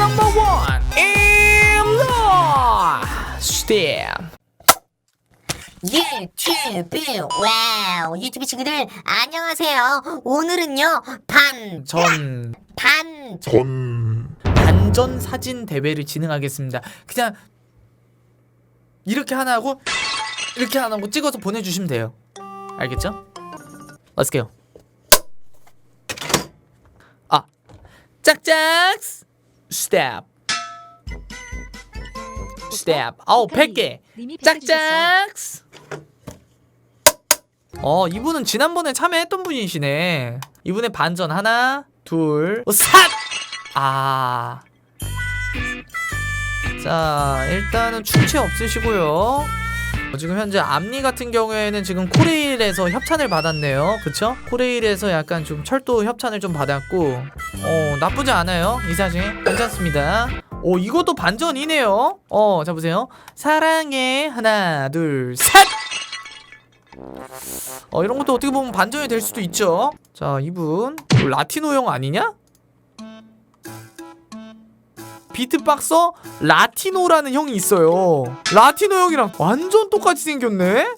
넘버 원 임로 스텝 유튜브. 와우. 유튜브 친구들 안녕하세요. 오늘은요 반. 전. 반. 전. 반전 사진 대회를 진행하겠습니다. 그냥 이렇게 하나 하고 이렇게 하나 하고 찍어서 보내주시면 돼요. 알겠죠? Let's go. 아, 짝짝! 스 텝 스텝. 아우 100개. 짝짝. 어 이분은 지난번에 참여했던 분이시네. 이분의 반전 하나, 둘, 어, 삿. 아. 자, 일단은 충치 없으시고요. 어, 지금 현재 앞니 같은 경우에는 지금 코레일에서 협찬을 받았네요. 그쵸? 코레일에서 약간 좀 철도 협찬을 좀 받았고, 어, 나쁘지 않아요. 이 사진. 괜찮습니다. 오, 이것도 반전이네요. 어, 자, 보세요. 사랑해. 하나, 둘, 셋! 어, 이런 것도 어떻게 보면 반전이 될 수도 있죠. 자, 이분. 뭐 라티노형 아니냐? 비트박서 라티노라는 형이 있어요. 라티노 형이랑 완전 똑같이 생겼네?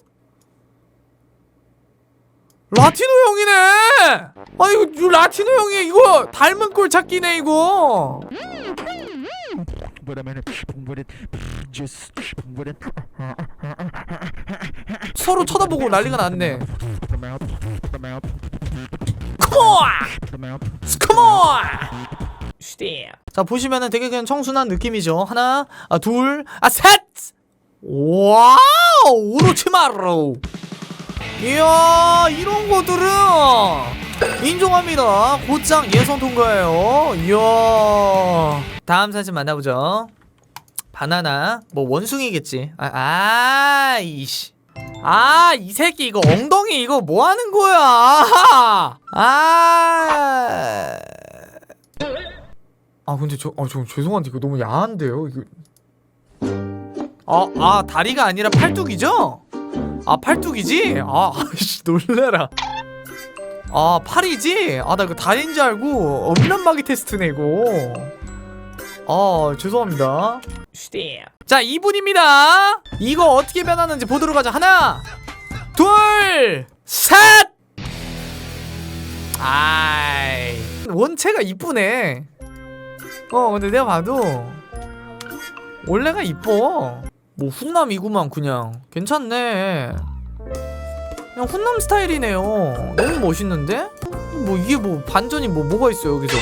라티노 형이네! 아, 이거, 라티노 형이 이거 닮은 꼴 찾기네, 이거! 서로 쳐다보고 난리가 났네. 컴온! 컴온! 자 보시면은 되게 그냥 청순한 느낌이죠. 하나, 아 둘, 아 셋. 와우, 오로치마루. 이야, 이런 것들은 인정합니다. 곧장 예선 통과예요. 이야. 다음 사진 만나보죠. 바나나, 뭐 원숭이겠지. 아, 아 이씨. 아, 이 새끼 이거 엉덩이 이거 뭐 하는 거야? 아. 아 근데 저, 아, 저 죄송한데 이거 너무 야한데요? 이거. 아, 아 다리가 아니라 팔뚝이죠? 아 팔뚝이지? 아 아씨 놀래라. 아 팔이지? 아 나 이거 다리인 줄 알고 엄란마기 테스트네 이거. 아 죄송합니다. 자 2분입니다. 이거 어떻게 변하는지 보도록 하자 하나 둘셋! 아이 원체가 이쁘네 어 근데 내가 봐도 원래가 이뻐 뭐 훈남이구만 그냥 괜찮네 그냥 훈남 스타일이네요 너무 멋있는데? 뭐 이게 뭐 반전이 뭐 뭐가 있어 여기서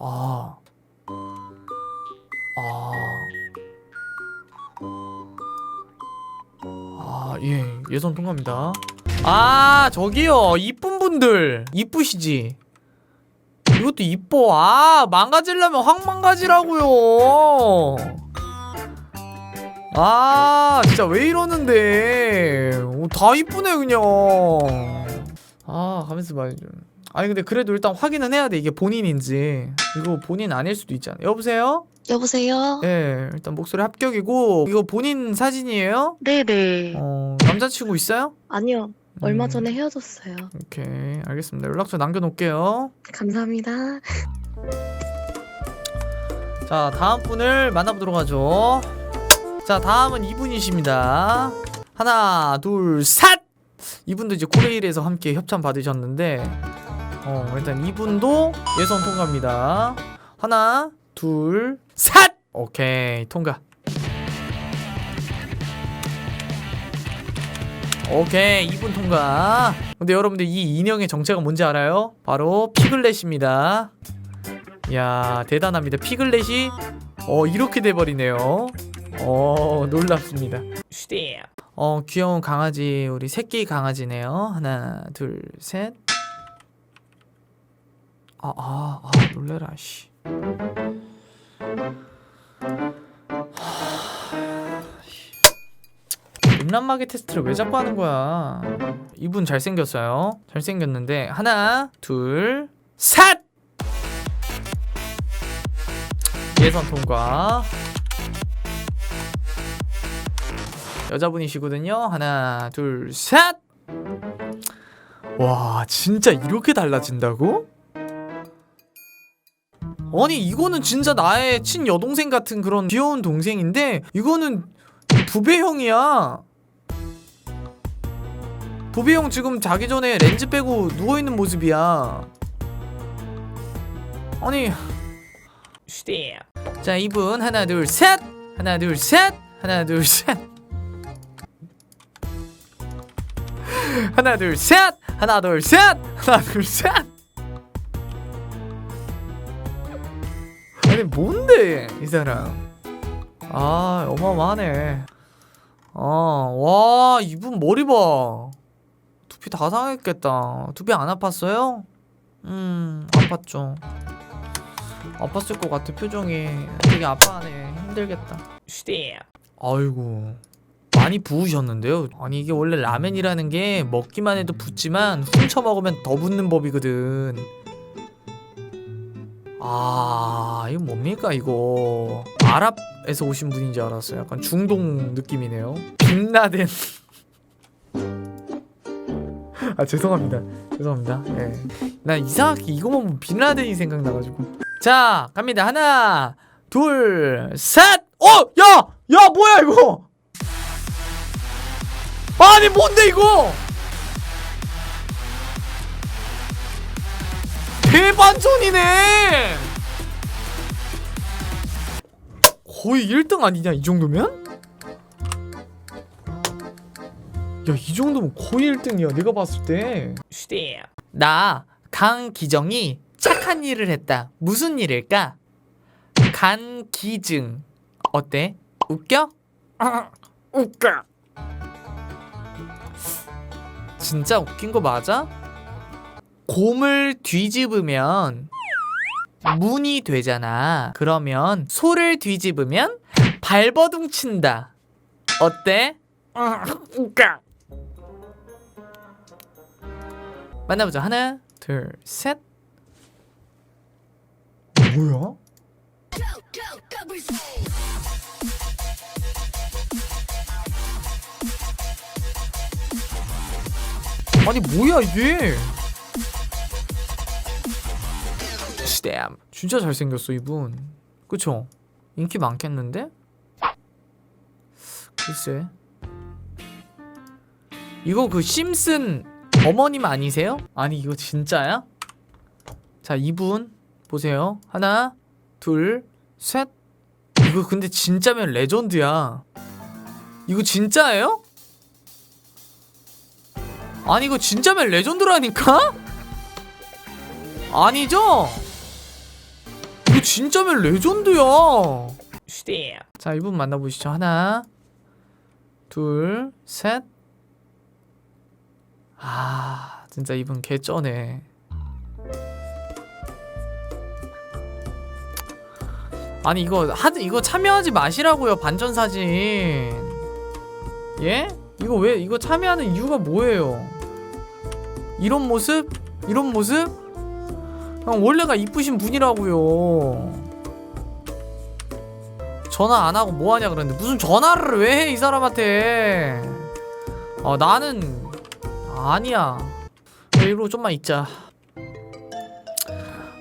아 아. 아, 예, 예선 통과입니다. 아, 저기요. 이쁜 분들. 이쁘시지? 이것도 이뻐. 아, 망가지려면 확 망가지라고요. 아, 진짜 왜 이러는데. 오, 다 이쁘네, 그냥. 아, 가면서 말 좀. 아니, 근데 그래도 일단 확인은 해야 돼. 이게 본인인지. 이거 본인 아닐 수도 있잖아. 여보세요? 여보세요? 예, 일단 목소리 합격이고. 이거 본인 사진이에요? 네네. 어, 남자친구 있어요? 아니요. 얼마 음, 전에 헤어졌어요. 오케이, 알겠습니다. 연락처 남겨놓을게요. 감사합니다. 자 다음 분을 만나보도록 하죠 자 다음은 이분이십니다 하나 둘 셋 이분도 이제 코레일에서 함께 협찬 받으셨는데 어 일단 이분도 예선 통과입니다 하나 둘 셋 오케이 통과 오케이 이분 통과. 근데 여러분들 이 인형의 정체가 뭔지 알아요? 바로 피글렛입니다. 야 대단합니다. 피글렛이 어 이렇게 돼버리네요. 어 놀랍습니다. 어 귀여운 강아지 우리 새끼 강아지네요. 하나 둘셋. 아, 아, 아, 놀래라, 씨. 음란마개 테스트를 왜 자꾸 하는 거야? 이분 잘생겼어요. 잘생겼는데, 하나, 둘, 셋! 예선 통과. 여자분이시거든요. 하나, 둘, 셋! 와, 진짜 이렇게 달라진다고? 아니 이거는 진짜 나의 친 여동생 같은 그런 귀여운 동생인데 이거는 부배형이야. 부배형 지금 자기 전에 렌즈 빼고 누워 있는 모습이야. 아니. 자 이분 하나 둘 셋. 하나 둘 셋. 하나 둘 셋. 하나 둘 셋. 하나 둘 셋. 하나 둘 셋. 아니 뭔데 이 사람 아 어마어마하네 아와 이분 머리 봐 두피 다 상했겠다. 두피 안 아팠어요? 음 아팠죠. 아팠을 것 같아 표정이. 되게 아파하네. 힘들겠다. 슈대 아이고. 많이 부으셨는데요? 아니 이게 원래 라면이라는 게 먹기만 해도 붓지만 훔쳐 먹으면 더 붓는 법이거든. 아 이거 뭡니까 이거? 아랍에서 오신 분인 줄 알았어요. 약간 중동 느낌이네요. 빈라덴 아 죄송합니다. 죄송합니다. 예 나 이상하게 이거만 빈라덴이 생각나가지고. 자 갑니다. 하나 둘 셋 어 야 야 뭐야 이거? 아니 뭔데 이거? 대반전이네! 거의 1등 아니냐 이 정도면? 야이 정도면 거의 1등이야 내가 봤을 때 슈대 나 강기정이 착한 일을 했다 무슨 일일까? 간기증 어때? 웃겨? 웃겨 진짜 웃긴 거 맞아? 곰을 뒤집으면 문이 되잖아. 그러면 소를 뒤집으면 발버둥 친다. 어때? 만나보자. 하나, 둘, 셋. 뭐야? 아니 뭐야 이게? 스담 진짜 잘생겼어 이분 그쵸? 인기 많겠는데? 글쎄 이거 그 심슨 어머님 아니세요? 아니 이거 진짜야? 자 이분 보세요 하나 둘셋 이거 근데 진짜면 레전드야 이거 진짜예요? 아니 이거 진짜면 레전드라니까? 아니죠? 이거 진짜면 레전드야. 자 이분 만나보시죠. 하나, 둘, 셋. 아 진짜 이분 개쩌네. 아니 이거 하 이거 참여하지 마시라고요 반전 사진. 예? 이거 왜 이거 참여하는 이유가 뭐예요? 이런 모습? 이런 모습? 형 원래가 이쁘신 분이라고요. 전화 안 하고 뭐 하냐 그랬는데 무슨 전화를 왜 해 이 사람한테? 어 나는 아니야. 일부러 좀만 있자.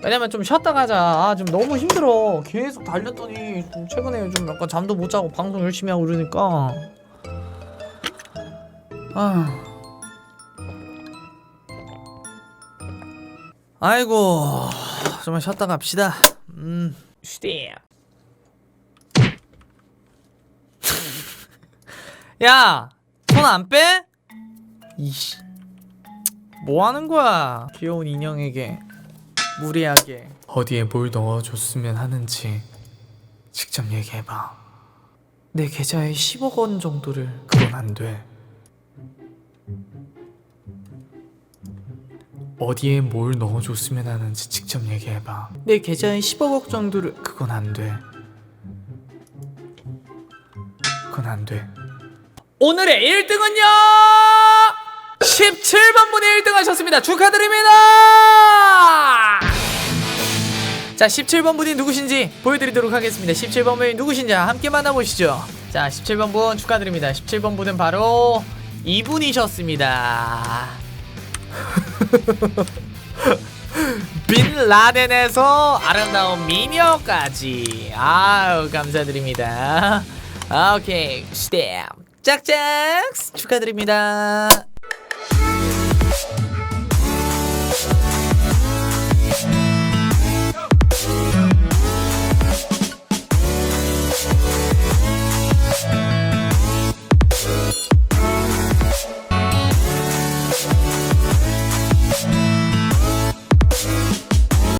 왜냐면 좀 쉬었다 가자. 아, 좀 너무 힘들어. 계속 달렸더니 좀 최근에 좀 약간 잠도 못 자고 방송 열심히 하고 그러니까. 아. 아이고 좀만 쉬었다 갑시다. 음. 슈대. 야, 손 안 빼? 이씨. 뭐 하는 거야? 귀여운 인형에게 무리하게 어디에 뭘 넣어줬으면 하는지 직접 얘기해봐. 내 계좌에 10억 원 정도를 그건 안 돼. 어디에 뭘 넣어줬으면 하는지 직접 얘기해봐. 내 계좌에 10억 정도를 그건 안 돼. 그건 안 돼. 오늘의 1등은요! 17번 분이 1등 하셨습니다. 축하드립니다! 자, 17번 분이 누구신지 보여드리도록 하겠습니다. 17번 분이 누구신지 함께 만나보시죠. 자, 17번 분 축하드립니다. 17번 분은 바로 이분이셨습니다. 빈 라덴에서 아름다운 미녀까지 아우 감사드립니다 아, 오케이 스텝 짝짝 축하드립니다